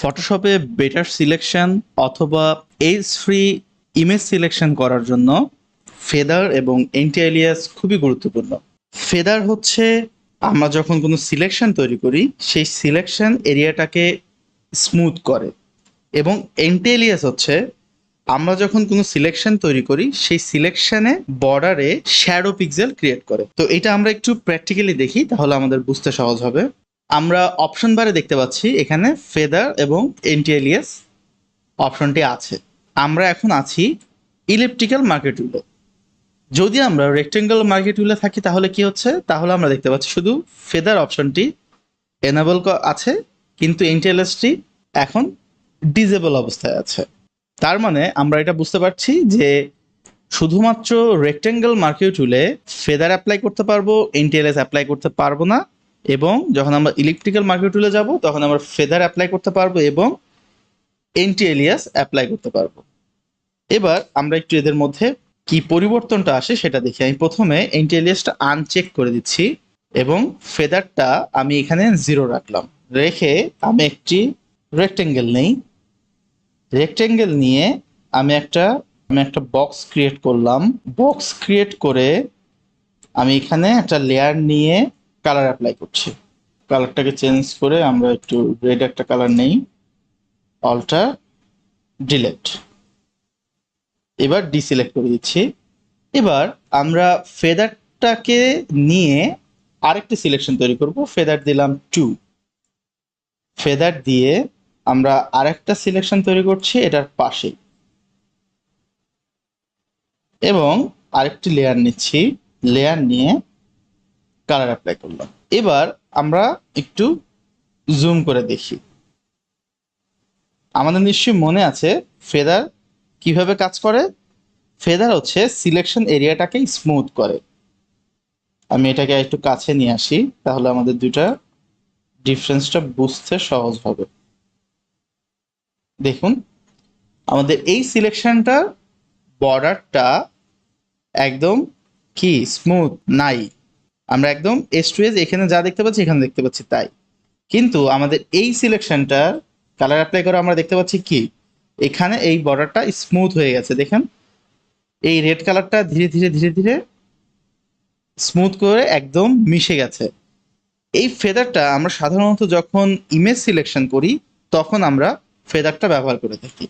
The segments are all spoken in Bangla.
ফটোশপে বেটার সিলেকশন অথবা এজ ফ্রি ইমেজ সিলেকশন করার জন্য ফেদার এবং এন্টিএলিয়াস খুবই গুরুত্বপূর্ণ। ফেদার হচ্ছে, আমরা যখন কোনো সিলেকশন তৈরি করি, সেই সিলেকশন এরিয়াটাকে স্মুথ করে। এবং এন্টিএলিয়াস হচ্ছে, আমরা যখন কোনো সিলেকশন তৈরি করি, সেই সিলেকশনে বর্ডারে শ্যাডো পিক্সেল ক্রিয়েট করে। তো এটা আমরা একটু প্র্যাকটিক্যালি দেখি, তাহলে আমাদের বুঝতে সহজ হবে। আমরা অপশন বারে দেখতে পাচ্ছি, এখানে ফেদার এবং এন্টিএলিয়াস অপশনটি আছে। আমরা এখন আছি ইলেকট্রিক্যাল মার্কেট টুলে যদি আমরা রেক্টেঙ্গেল মার্কেট টুলে থাকি, তাহলে কি হচ্ছে? তাহলে আমরা দেখতে পাচ্ছি শুধু ফেদার অপশনটি এনাবল আছে, কিন্তু এন্টিএলিয়াসটি এখন ডিজেবল অবস্থায় আছে। তার মানে আমরা এটা বুঝতে পারছি যে শুধুমাত্র রেক্টেঙ্গেল মার্কিউ টুলে ফেদার অ্যাপ্লাই করতে পারব এনটিএলএস অ্যাপ্লাই করতে পারব না। এবং যখন আমরা ইলেকট্রিক্যাল মার্কেট টুলে যাব, তখন আমরা ফেদার অ্যাপ্লাই করতে পারব এবং এনটিএলিয়াস অ্যাপ্লাই করতে পারব। এবার আমরা একটু এদের মধ্যে কি পরিবর্তনটা আসে সেটা দেখি। আমি প্রথমে এনটিএলিয়াসটা আনচেক করে দিচ্ছি এবং ফেদারটা আমি এখানে জিরো রাখলাম। রেখে আমি একটি রেক্টেঙ্গেল নেই। রেক্টেঙ্গেল নিয়ে আমি একটা আমি একটা বক্স ক্রিয়েট করলাম। বক্স ক্রিয়েট করে আমি এখানে একটা লেয়ার নিয়ে কালার অ্যাপ্লাই করছি। কালারটাকে চেঞ্জ করে আমরা একটু রেড একটা কালার নেই। অল্টার ডিলেট এবার ডিসিলেক্ট করে দিচ্ছি। এবার আমরা ফেদারটাকে নিয়ে আরেকটি সিলেকশন তৈরি করব। ফেদার দিলাম টু ফেদার দিয়ে আমরা আরেকটা সিলেকশন তৈরি করছি, এটার পাশে। এবং আরেকটি লেয়ার নিচ্ছি। লেয়ার নিয়ে কালার অ্যাপ্লাই করলাম। এবার আমরা একটু জুম করে দেখি। আমাদের নিশ্চয়ই মনে আছে ফেদার কীভাবে কাজ করে? ফেদার হচ্ছে সিলেকশন এরিয়াটাকে স্মুথ করে। আমি এটাকে একটু কাছে নিয়ে আসি, তাহলে আমাদের দুইটা ডিফারেন্সটা বুঝতে সহজ হবে। দেখুন, আমাদের এই সিলেকশনটার বর্ডারটা একদম কি? স্মুথ নাই। আমরা একদম এস টু এস এখানে যা দেখতে পাচ্ছি, এখানে দেখতে পাচ্ছি তাই। কিন্তু আমাদের এই সিলেকশনটার কালার অ্যাপ্লাই করে আমরা দেখতে পাচ্ছি কি? এখানে এই বর্ডারটা স্মুথ হয়ে গেছে, দেখেন। এই রেড কালারটা ধীরে ধীরে ধীরে ধীরে স্মুথ করে একদম মিশে গেছে। এই ফেদারটা আমরা সাধারণত যখন ইমেজ সিলেকশন করি, তখন আমরা ফেদারটা ব্যবহার করে থাকি।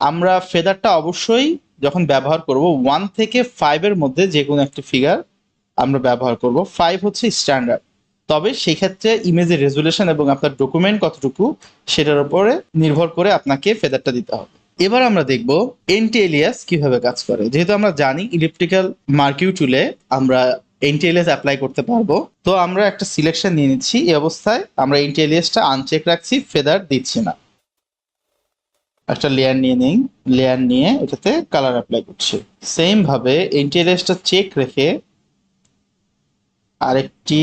আমরা ফেদারটা অবশ্যই যখন ব্যবহার করব ওয়ান থেকে ফাইভের মধ্যে যে কোনো একটি ফিগার আমরা ব্যবহার করব। ফাইভ হচ্ছে স্ট্যান্ডার্ড তবে সেই ক্ষেত্রে ইমেজের রেজুলেশন এবং আপনার ডকুমেন্ট কতটুকু, সেটার উপরে নির্ভর করে আপনাকে ফেদারটা দিতে হবে। এবার আমরা দেখব এন্টি এলিয়াস কীভাবে কাজ করে। যেহেতু আমরা জানি ইলেকট্রিক্যাল মার্কিউ টুলে আমরা এনটিএলএস অ্যাপ্লাই করতে পারব। তো আমরা একটা সিলেকশন নিয়ে নিচ্ছি। এই অবস্থায় আমরা এনটিএলএসটা আনচেক রাখছি ফেদার দিচ্ছি না। একটা লেয়ার নিয়ে নেই। লেয়ার নিয়ে এটাতে কালার অ্যাপ্লাই করছি। সেম ভাবে এনটিএলএসটা চেক রেখে আরেকটি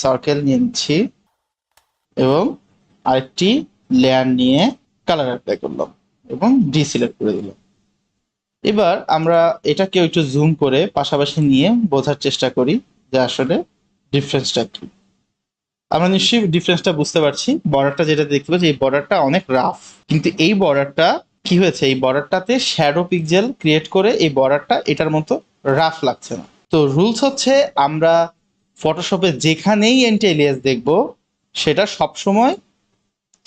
সার্কেল নিয়েছি এবং আরেকটি লেয়ার নিয়ে কালার অ্যাপ্লাই করলাম এবং ডিসিলেক্ট করে দিলাম। এবার আমরা এটাকে একটু জুম করে পাশাপাশি নিয়ে বোঝার চেষ্টা করি যে আসলে ডিফারেন্সটা কি। আমরা নিশ্চয়ই ডিফারেন্সটা বুঝতে পারছি। বর্ডারটা যেটা দেখতে পাচ্ছি, এই বর্ডারটা অনেক রাফ কিন্তু এই বর্ডারটা কি হয়েছে? এই বর্ডারটাতে শ্যাডো পিক্সেল ক্রিয়েট করে এই বর্ডারটা এটার মতো রাফ লাগছে না। তো রুলস হচ্ছে আমরা ফটোশপে যেখানেই এন্টি এলিয়াস দেখব সেটা সবসময়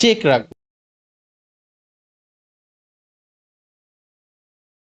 চেক রাখব।